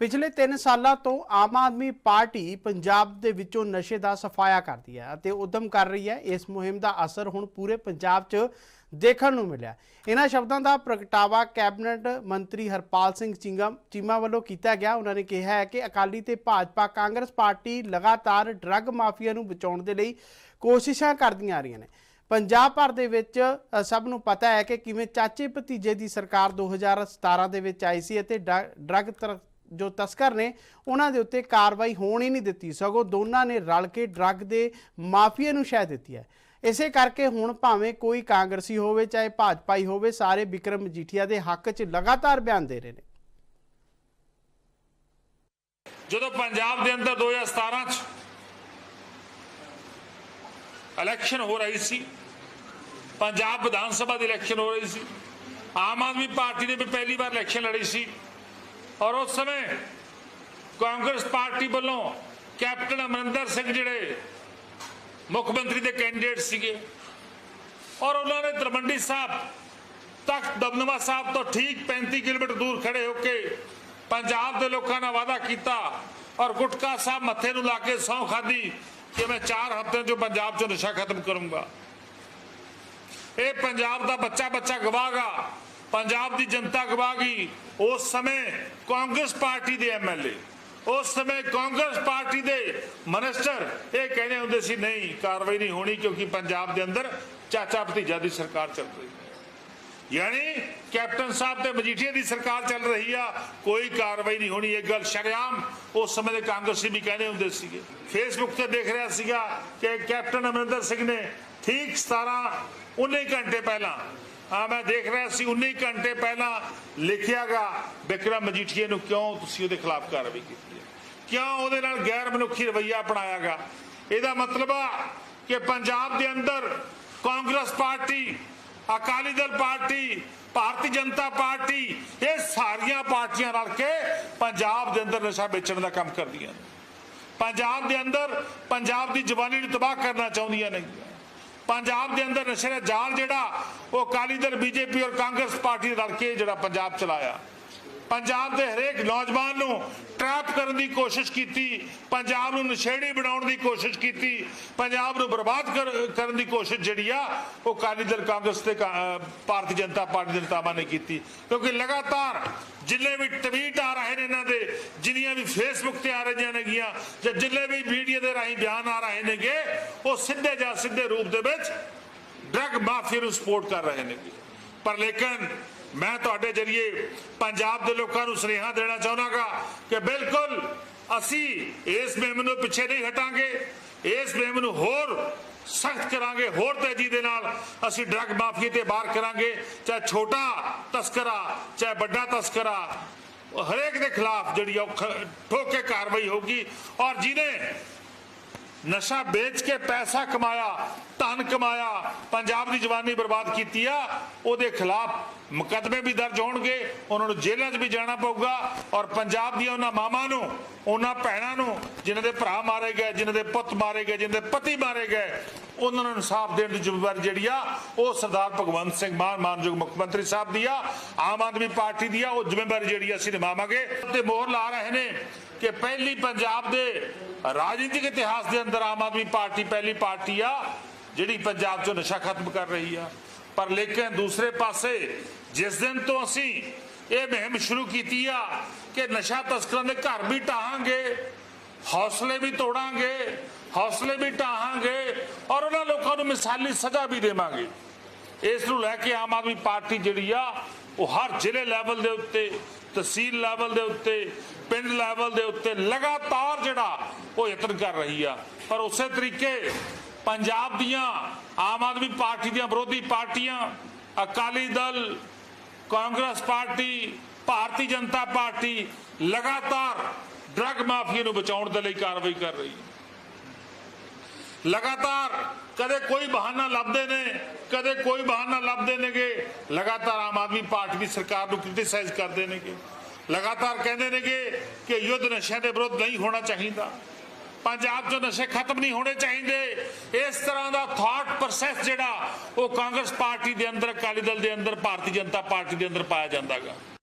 ਪਿਛਲੇ 3 ਸਾਲਾਂ ਤੋਂ ਆਮ ਆਦਮੀ ਪਾਰਟੀ ਪੰਜਾਬ ਦੇ ਵਿੱਚੋਂ ਨਸ਼ੇ ਦਾ ਸਫਾਇਆ ਕਰਦੀ ਹੈ ਅਤੇ ਉਦਮ ਕਰ ਰਹੀ ਹੈ। ਇਸ ਮੁਹਿੰਮ ਦਾ ਅਸਰ ਹੁਣ ਪੂਰੇ ਪੰਜਾਬ 'ਚ ਦੇਖਣ ਨੂੰ ਮਿਲਿਆ। ਇਹਨਾਂ ਸ਼ਬਦਾਂ ਦਾ ਪ੍ਰਗਟਾਵਾ ਕੈਬਨਿਟ ਮੰਤਰੀ ਹਰਪਾਲ ਸਿੰਘ ਚਿੰਗਾ ਚੀਮਾ ਵੱਲੋਂ ਕੀਤਾ ਗਿਆ। ਉਹਨਾਂ ਨੇ ਕਿਹਾ ਹੈ ਕਿ ਅਕਾਲੀ ਤੇ ਭਾਜਪਾ ਕਾਂਗਰਸ ਪਾਰਟੀ ਲਗਾਤਾਰ ਡਰੱਗ ਮਾਫੀਆ ਨੂੰ ਬਚਾਉਣ ਦੇ ਲਈ ਕੋਸ਼ਿਸ਼ਾਂ ਕਰਦੀਆਂ ਆ ਰਹੀਆਂ ਨੇ। ਪੰਜਾਬ ਭਰ ਦੇ ਵਿੱਚ ਸਭ ਨੂੰ ਪਤਾ ਹੈ ਕਿ ਕਿਵੇਂ ਚਾਚੇ ਭਤੀਜੇ ਦੀ ਸਰਕਾਰ 2017 ਦੇ ਵਿੱਚ ਆਈ ਸੀ ਅਤੇ ਡਰੱਗ ਤਰ- ਜੋ ਤਸਕਰ ਨੇ, ਉਹਨਾਂ ਦੇ ਉੱਤੇ ਕਾਰਵਾਈ ਹੋਣ ਹੀ ਨਹੀਂ ਦਿੱਤੀ। ਸਗੋਂ ਦੋਨਾਂ ਨੇ ਰਲ ਕੇ ਡਰੱਗ ਦੇ ਮਾਫੀਆ ਨੂੰ ਸ਼ਹਿ ਦਿੱਤੀ ਹੈ। ਇਸੇ ਕਰਕੇ ਹੁਣ ਭਾਵੇਂ ਕੋਈ ਕਾਂਗਰਸੀ ਹੋਵੇ, ਚਾਹੇ ਭਾਜਪਾਈ ਹੋਵੇ, ਸਾਰੇ ਵਿਕਰਮ ਮਜੀਠੀਆ ਦੇ ਹੱਕ 'ਚ ਲਗਾਤਾਰ ਬਿਆਨ ਦੇ ਰਹੇ ਨੇ। ਜਦੋਂ ਪੰਜਾਬ ਦੇ ਅੰਦਰ 2017 ਚ ਇਲੈਕਸ਼ਨ ਹੋ ਰਹੀ ਸੀ, ਪੰਜਾਬ ਵਿਧਾਨ ਸਭਾ ਦੀ ਇਲੈਕਸ਼ਨ ਹੋ ਰਹੀ ਸੀ, ਆਮ ਆਦਮੀ ਪਾਰਟੀ ਨੇ ਵੀ ਪਹਿਲੀ ਵਾਰ ਇਲੈਕਸ਼ਨ ਲੜੀ ਸੀ। ਔਰ ਉਸ ਸਮੇਂ ਕਾਂਗਰਸ ਪਾਰਟੀ ਵੱਲੋਂ ਕੈਪਟਨ ਅਮਰਿੰਦਰ ਸਿੰਘ ਜਿਹੜੇ ਮੁੱਖ ਮੰਤਰੀ ਦੇ ਕੈਂਡੀਡੇਟ ਸੀਗੇ ਔਰ ਉਹਨਾਂ ਨੇ ਤਰਮੰਡੀ ਸਾਹਿਬ ਤਖਤ ਦਮਦਮਾ ਸਾਹਿਬ ਤੋਂ ਠੀਕ 35 ਕਿਲੋਮੀਟਰ ਦੂਰ ਖੜੇ ਹੋ ਕੇ ਪੰਜਾਬ ਦੇ ਲੋਕਾਂ ਨਾਲ ਵਾਅਦਾ ਕੀਤਾ ਔਰ ਗੁਟਕਾ ਸਾਹਿਬ ਮੱਥੇ ਨੂੰ ਲਾ ਕੇ ਸਹੁੰ ਖਾਦੀ ਕਿ ਮੈਂ 4 ਹਫ਼ਤਿਆਂ 'ਚ ਪੰਜਾਬ 'ਚੋਂ ਨਸ਼ਾ ਖਤਮ ਕਰੂੰਗਾ। ਇਹ ਪੰਜਾਬ ਦਾ ਬੱਚਾ ਬੱਚਾ ਗਵਾਗਾ ਪੰਜਾਬ ਦੀ ਜਨਤਾ ਗਵਾ ਗਈ। ਉਸ ਸਮੇਂ ਕਾਂਗਰਸ ਪਾਰਟੀ ਦੇ ਐਮਐਲਏ ਉਸ ਸਮੇਂ ਕਾਂਗਰਸ ਪਾਰਟੀ ਦੇ ਮਿਨਿਸਟਰ ਇਹ ਕਹਿੰਦੇ ਹੁੰਦੇ ਸੀ, ਨਹੀਂ, ਕਾਰਵਾਈ ਨਹੀਂ ਹੋਣੀ ਕਿਉਂਕਿ ਪੰਜਾਬ ਦੇ ਅੰਦਰ ਚਾਚਾ ਭਤੀਜਾ ਦੀ ਸਰਕਾਰ ਚੱਲ ਰਹੀ ਹੈ। ਯਾਨੀ ਕੈਪਟਨ ਸਾਹਿਬ ਤੇ ਮਜੀਠੀਆ ਦੀ ਸਰਕਾਰ ਚੱਲ ਰਹੀ ਆ, ਕੋਈ ਕਾਰਵਾਈ ਨਹੀਂ ਹੋਣੀ। ਇਹ ਗੱਲ ਸ਼ਰਿਆਮ ਉਸ ਸਮੇਂ ਦੇ ਕਾਂਗਰਸੀ ਵੀ ਕਹਿੰਦੇ ਹੁੰਦੇ ਸੀਗੇ। ਫੇਸਬੁੱਕ ਤੇ ਦੇਖ ਰਿਹਾ ਸੀਗਾ ਕਿ ਕੈਪਟਨ ਅਮਰਿੰਦਰ ਸਿੰਘ ਨੇ ਠੀਕ 17 19 ਘੰਟੇ ਪਹਿਲਾਂ ਹਾਂ, ਮੈਂ ਦੇਖ ਰਿਹਾ ਸੀ 19 ਘੰਟੇ ਪਹਿਲਾਂ ਲਿਖਿਆਗਾ ਬਿਕਰਮ ਮਜੀਠੀਏ ਨੂੰ ਕਿਉਂ ਤੁਸੀਂ ਉਹਦੇ ਖਿਲਾਫ ਕਾਰਵਾਈ ਕੀਤੀ ਹੈ? ਕਿਉਂ ਉਹਦੇ ਨਾਲ ਗੈਰ ਮਨੁੱਖੀ ਰਵੱਈਆ ਅਪਣਾਇਆਗਾ? ਇਹਦਾ ਮਤਲਬ ਆ ਕਿ ਪੰਜਾਬ ਦੇ ਅੰਦਰ Congress party, Akali Dal party, Bharatiya Janata party, ਇਹ ਸਾਰੀਆਂ ਪਾਰਟੀਆਂ ਰਲ ਕੇ ਪੰਜਾਬ ਦੇ ਅੰਦਰ ਨਸ਼ਾ ਵੇਚਣ ਦਾ ਕੰਮ ਕਰਦੀਆਂ ਨੇ। ਪੰਜਾਬ ਦੇ ਅੰਦਰ ਪੰਜਾਬ ਦੀ ਜਵਾਨੀ ਨੂੰ ਤਬਾਹ ਕਰਨਾ ਚਾਹੁੰਦੀਆਂ ਨੇ। ਪੰਜਾਬ ਦੇ ਅੰਦਰ ਨਸ਼ੇ ਦਾ ਜਾਲ ਜਿਹੜਾ, ਉਹ ਅਕਾਲੀ ਦਲ, ਬੀਜੇਪੀ ਔਰ ਕਾਂਗਰਸ ਪਾਰਟੀ ਰਲ ਕੇ ਜਿਹੜਾ ਪੰਜਾਬ ਚਲਾਇਆ। ਪੰਜਾਬ ਦੇ ਹਰੇਕ ਨੌਜਵਾਨ ਨੂੰ ਟਰੈਪ ਕਰਨ ਦੀ ਕੋਸ਼ਿਸ਼ ਕੀਤੀ, ਪੰਜਾਬ ਨੂੰ ਨਸ਼ੇੜੀ ਬਣਾਉਣ ਦੀ ਕੋਸ਼ਿਸ਼ ਕੀਤੀ, ਪੰਜਾਬ ਨੂੰ ਬਰਬਾਦ ਕਰ- ਕਰਨ ਦੀ ਕੋਸ਼ਿਸ਼ ਜਿਹੜੀ ਆ, ਉਹ ਅਕਾਲੀ ਦਲ ਕਾਂਗਰਸ ਤੇ ਭਾਰਤੀ ਜਨਤਾ ਪਾਰਟੀ ਦੇ ਨੇਤਾਵਾਂ ਨੇ ਕੀਤੀ। ਕਿਉਂਕਿ ਲਗਾਤਾਰ ਜਿੰਨੇ ਵੀ ਟਵੀਟ ਆ ਰਹੇ ਨੇ ਇਹਨਾਂ ਦੇ, ਜਿੰਨੀਆਂ ਵੀ ਫੇਸਬੁੱਕ ਤੇ ਆ ਰਹੀਆਂ ਨੇਗੀਆਂ, ਜਾਂ ਜਿੰਨੇ ਵੀ ਮੀਡੀਆ ਦੇ ਰਾਹੀਂ ਬਿਆਨ ਆ ਰਹੇ ਨੇਗੇ, ਉਹ ਸਿੱਧੇ ਜਾਂ ਸਿੱਧੇ ਰੂਪ ਦੇ ਵਿੱਚ ਡਰੱਗ ਮਾਫੀਆ ਨੂੰ ਸਪੋਰਟ ਕਰ ਰਹੇ ਨੇ ਪਰ ਲੇਕਿਨ ਮੈਂ ਤੁਹਾਡੇ ਜਰੀਏ ਪੰਜਾਬ ਦੇ ਲੋਕਾਂ ਨੂੰ ਸੁਨੇਹਾ ਦੇਣਾ ਚਾਹੁੰਦਾਗਾ ਕਿ ਬਿਲਕੁਲ ਅਸੀਂ ਇਸ ਮੁਹਿੰਮ ਨੂੰ ਪਿੱਛੇ ਨਹੀਂ ਹਟਾਂਗੇ, ਇਸ ਮੁਹਿੰਮ ਨੂੰ ਹੋਰ ਸਖਤ ਕਰਾਂਗੇ, ਹੋਰ ਤੇਜ਼ੀ ਦੇ ਨਾਲ ਅਸੀਂ ਡਰੱਗ ਮਾਫੀਆ ਤੇ ਬਾਹਰ ਕਰਾਂਗੇ, ਚਾਹੇ ਛੋਟਾ ਤਸਕਰਾ, ਚਾਹੇ ਵੱਡਾ ਤਸਕਰਾ, ਹਰੇਕ ਦੇ ਖਿਲਾਫ ਜਿਹੜੀ ਆ ਉਹ ਠੋਕ ਕੇ ਕਾਰਵਾਈ ਹੋਗੀ ਔਰ ਜਿਹਨੇ ਨਸ਼ਾ ਵੇਚ ਕੇ ਪੈਸਾ ਕਮਾਇਆ, ਧਨ ਕਮਾਇਆ, ਪੰਜਾਬ ਦੀ ਜਵਾਨੀ ਬਰਬਾਦ ਕੀਤੀ ਆ, ਉਹਦੇ ਖਿਲਾਫ ਮੁਕੱਦਮੇ ਵੀ ਦਰਜ ਹੋਣਗੇ, ਉਹਨਾਂ ਨੂੰ ਜੇਲ੍ਹਾਂ 'ਚ ਵੀ ਜਾਣਾ ਪਊਗਾ ਔਰ ਪੰਜਾਬ ਦੀਆਂ ਉਹਨਾਂ ਮਾਵਾਂ ਨੂੰ, ਉਹਨਾਂ ਭੈਣਾਂ ਨੂੰ, ਜਿਨ੍ਹਾਂ ਦੇ ਭਰਾ ਮਾਰੇ ਗਏ, ਜਿਨ੍ਹਾਂ ਦੇ ਪੁੱਤ ਮਾਰੇ ਗਏ, ਜਿਨ੍ਹਾਂ ਦੇ ਪਤੀ ਮਾਰੇ ਗਏ, ਉਹਨਾਂ ਨੂੰ ਇਨਸਾਫ ਦੇਣ ਦੀ ਜ਼ਿੰਮੇਵਾਰੀ ਜਿਹੜੀ ਆ, ਉਹ ਸਰਦਾਰ ਭਗਵੰਤ ਸਿੰਘ ਮਾਨ, ਮਾਨਯੋਗ ਮੁੱਖ ਮੰਤਰੀ ਸਾਹਿਬ ਦੀ ਆ, ਆਮ ਆਦਮੀ ਪਾਰਟੀ ਦੀ ਆ, ਉਹ ਜ਼ਿੰਮੇਵਾਰੀ ਜਿਹੜੀ ਅਸੀਂ ਨਿਭਾਵਾਂਗੇ। ਤੇ ਮੋਹਰ ਲਾ ਰਹੇ ਨੇ ਕਿ ਪਹਿਲੀ ਪੰਜਾਬ ਦੇ ਰਾਜਨੀਤਿਕ ਇਤਿਹਾਸ ਦੇ ਅੰਦਰ ਆਮ ਆਦਮੀ ਪਾਰਟੀ ਪਹਿਲੀ ਪਾਰਟੀ ਆ ਜਿਹੜੀ ਪੰਜਾਬ 'ਚੋਂ ਨਸ਼ਾ ਖਤਮ ਕਰ ਰਹੀ ਆ। ਪਰ ਲੇਕਿਨ ਦੂਸਰੇ ਪਾਸੇ ਜਿਸ ਦਿਨ ਤੋਂ ਅਸੀਂ ਇਹ ਮੁਹਿੰਮ ਸ਼ੁਰੂ ਕੀਤੀ ਆ ਕਿ ਨਸ਼ਾ ਤਸਕਰਾਂ ਦੇ ਘਰ ਵੀ ਢਾਹਾਂਗੇ, ਹੌਸਲੇ ਵੀ ਤੋੜਾਂਗੇ, ਹੌਸਲੇ ਵੀ ਢਾਹਾਂਗੇ ਔਰ ਉਹਨਾਂ ਲੋਕਾਂ ਨੂੰ ਮਿਸਾਲੀ ਸਜ਼ਾ ਵੀ ਦੇਵਾਂਗੇ। ਇਸ ਨੂੰ ਲੈ ਕੇ ਆਮ ਆਦਮੀ ਪਾਰਟੀ ਜਿਹੜੀ ਆ, ਉਹ ਹਰ ਜ਼ਿਲ੍ਹੇ ਲੈਵਲ ਦੇ ਉੱਤੇ, ਤਹਿਸੀਲ ਲੈਵਲ ਦੇ ਉੱਤੇ, ਪਿੰਡ ਲੈਵਲ ਦੇ ਉੱਤੇ ਲਗਾਤਾਰ ਜਿਹੜਾ ਉਹ ਯਤਨ ਕਰ ਰਹੀ ਆ। ਪਰ ਉਸੇ ਤਰੀਕੇ ਪੰਜਾਬ ਦੀਆਂ ਆਮ ਆਦਮੀ ਪਾਰਟੀ ਦੀਆਂ ਵਿਰੋਧੀ ਪਾਰਟੀਆਂ, ਅਕਾਲੀ ਦਲ, ਕਾਂਗਰਸ ਪਾਰਟੀ, ਭਾਰਤੀ ਜਨਤਾ ਪਾਰਟੀ ਲਗਾਤਾਰ ਡਰੱਗ ਮਾਫੀਆ ਨੂੰ ਬਚਾਉਣ ਦੇ ਲਈ ਕਾਰਵਾਈ ਕਰ ਰਹੀ ਹੈ। ਲਗਾਤਾਰ ਕਦੇ ਕੋਈ ਬਹਾਨਾ ਲੱਭਦੇ ਨੇ, ਕਦੇ ਕੋਈ ਬਹਾਨਾ ਲੱਭਦੇ ਨੇਗੇ। ਲਗਾਤਾਰ ਆਮ ਆਦਮੀ ਪਾਰਟੀ ਦੀ ਸਰਕਾਰ ਨੂੰ ਕ੍ਰਿਟਿਸਾਈਜ਼ ਕਰਦੇ ਨੇਗੇ। ਲਗਾਤਾਰ ਕਹਿੰਦੇ ਨੇਗੇ ਕਿ ਯੁੱਧ ਨਸ਼ਿਆਂ ਦੇ ਵਿਰੁੱਧ ਨਹੀਂ ਹੋਣਾ ਚਾਹੀਦਾ। ਪੰਜਾਬ 'ਚੋਂ ਨਸ਼ੇ ਖਤਮ ਨਹੀਂ ਹੋਣੇ ਚਾਹੀਦੇ। ਇਸ ਤਰ੍ਹਾਂ ਦਾ ਥਾਟ ਪ੍ਰੋਸੈਸ ਜਿਹੜਾ ਉਹ ਕਾਂਗਰਸ ਪਾਰਟੀ ਦੇ ਅੰਦਰ, ਅਕਾਲੀ ਦਲ ਦੇ ਅੰਦਰ, ਭਾਰਤੀ ਜਨਤਾ ਪਾਰਟੀ ਦੇ ਅੰਦਰ ਪਾਇਆ ਜਾਂਦਾਗਾ।